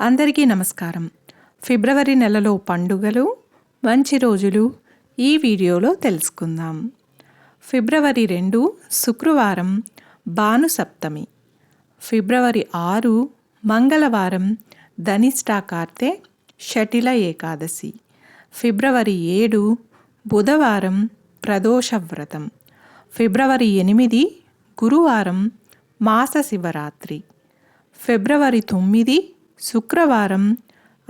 అందరికీ నమస్కారం. ఫిబ్రవరి నెలలో పండుగలు మంచి రోజులు ఈ వీడియోలో తెలుసుకుందాం. ఫిబ్రవరి రెండు శుక్రవారం భాను సప్తమి ఫిబ్రవరి ఆరు మంగళవారం ధనిష్టా కార్తె షటిల ఏకాదశి. ఫిబ్రవరి ఏడు బుధవారం ప్రదోష వ్రతం. ఫిబ్రవరి ఎనిమిది గురువారం మాస శివరాత్రి. ఫిబ్రవరి తొమ్మిది శుక్రవారం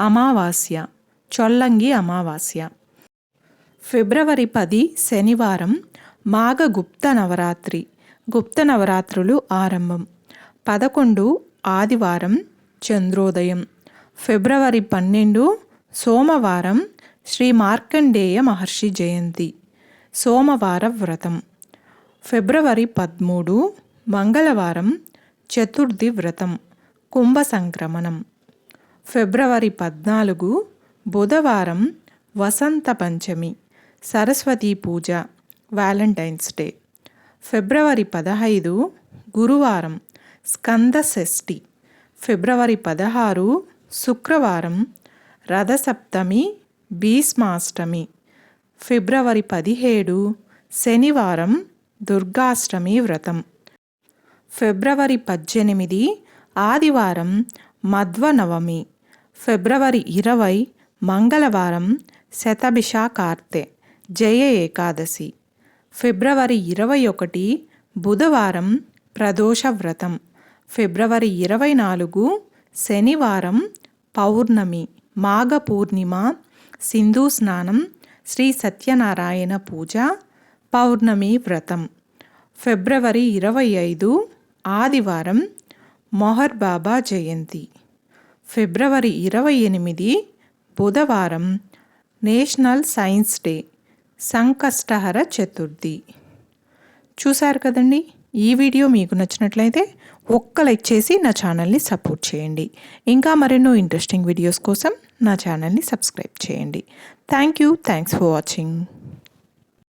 అమావాస్య చొల్లంగి అమావాస్య. ఫిబ్రవరి పది శనివారం మాఘ గుప్త నవరాత్రి గుప్త నవరాత్రులు ఆరంభం. పదకొండు ఆదివారం చంద్రోదయం. ఫిబ్రవరి పన్నెండు సోమవారం శ్రీ మార్కండేయ మహర్షి జయంతి సోమవార వ్రతం. ఫిబ్రవరి పదమూడు మంగళవారం చతుర్థి వ్రతం కుంభ సంక్రమణం. ఫిబ్రవరి పద్నాలుగు బుధవారం వసంత పంచమి సరస్వతీ పూజ వ్యాలంటైన్స్ డే. ఫిబ్రవరి పదహైదు గురువారం స్కంద షష్ఠి. ఫిబ్రవరి పదహారు శుక్రవారం రథసప్తమి భీష్మాష్టమి. ఫిబ్రవరి పదిహేడు శనివారం దుర్గాష్టమి వ్రతం. ఫిబ్రవరి పద్దెనిమిది ఆదివారం మధ్వనవమి. ఫిబ్రవరి ఇరవై మంగళవారం శతభిష కార్తె జయ ఏకాదశి. ఫిబ్రవరి ఇరవై ఒకటి బుధవారం ప్రదోష వ్రతం ఫిబ్రవరి ఇరవై నాలుగు శనివారం పౌర్ణమి మాఘ పూర్ణిమ సింధు స్నానం శ్రీ సత్యనారాయణ పూజ పౌర్ణమి వ్రతం. ఫిబ్రవరి ఇరవై ఐదు ఆదివారం మొహర్ బాబా జయంతి. ఫిబ్రవరి ఇరవై ఎనిమిది బుధవారం national science day Sankashtahara Chaturthi. చూశారు కదండి? ఈ వీడియో మీకు నచ్చినట్లయితే ఒక్క లైక్ చేసి నా ఛానల్ని సపోర్ట్ చేయండి. ఇంకా మరెన్నో ఇంట్రెస్టింగ్ వీడియోస్ కోసం నా ఛానల్ని సబ్స్క్రైబ్ చేయండి. Thank you. Thanks for watching.